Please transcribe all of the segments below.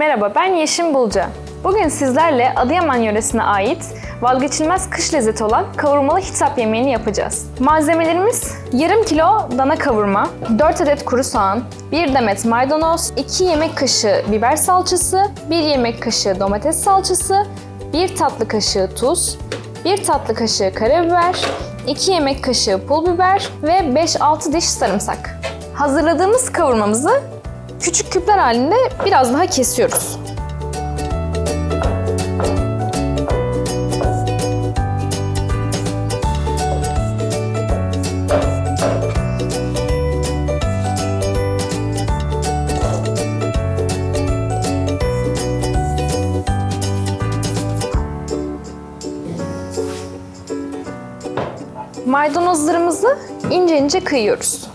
Merhaba, ben Yeşim Bulca. Bugün sizlerle Adıyaman yöresine ait vazgeçilmez kış lezzeti olan kavurmalı hitap yemeğini yapacağız. Malzemelerimiz yarım kilo dana kavurma, 4 adet kuru soğan, 1 demet maydanoz, 2 yemek kaşığı biber salçası, 1 yemek kaşığı domates salçası, 1 tatlı kaşığı tuz, 1 tatlı kaşığı karabiber, 2 yemek kaşığı pul biber ve 5-6 diş sarımsak. Hazırladığımız kavurmamızı küçük küpler halinde biraz daha kesiyoruz. Maydanozlarımızı ince ince kıyıyoruz.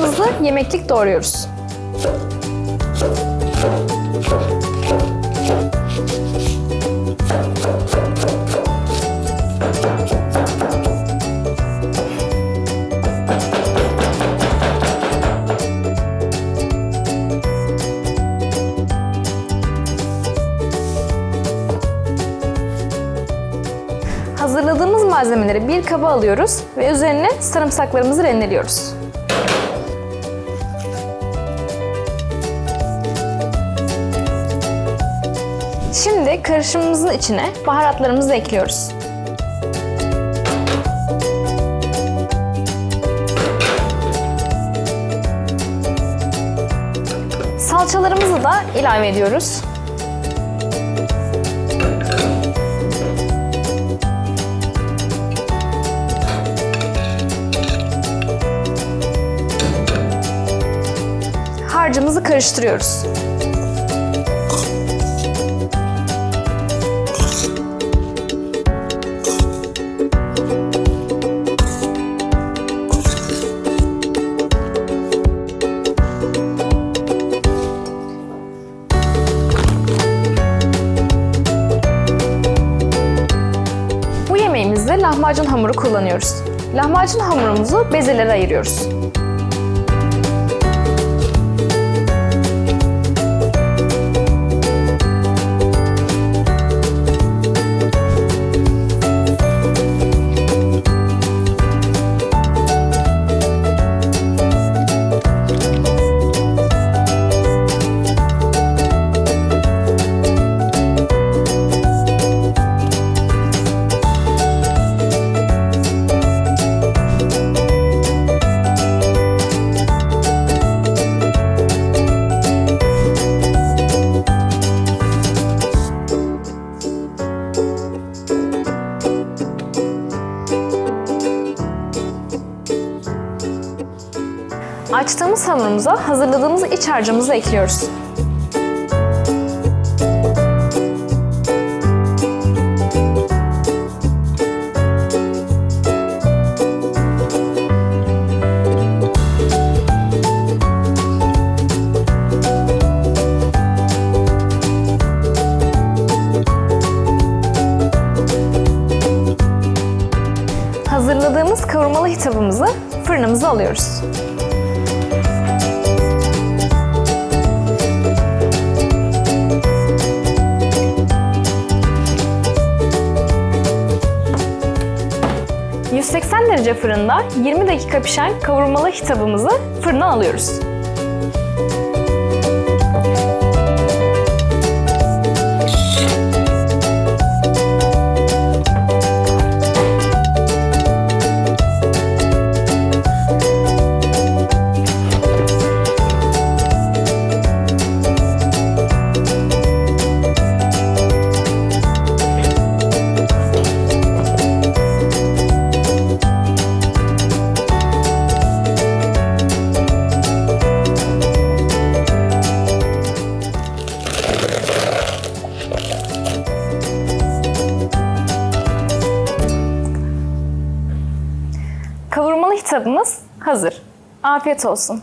Soğanlarımızı yemeklik doğruyoruz. Hazırladığımız malzemeleri bir kaba alıyoruz ve üzerine sarımsaklarımızı rendeliyoruz. Şimdi karışımımızın içine baharatlarımızı ekliyoruz. Salçalarımızı da ilave ediyoruz. Harcımızı karıştırıyoruz. Lahmacun hamuru kullanıyoruz. Lahmacun hamurumuzu bezelere ayırıyoruz. Açtığımız hamurumuza hazırladığımız iç harcımızı ekliyoruz. Hazırladığımız kavurmalı hitabımızı fırınımıza alıyoruz. ...180 derece fırında 20 dakika pişen kavurmalı hitabımızı fırına alıyoruz. Kavurmalı hitabımız hazır. Afiyet olsun.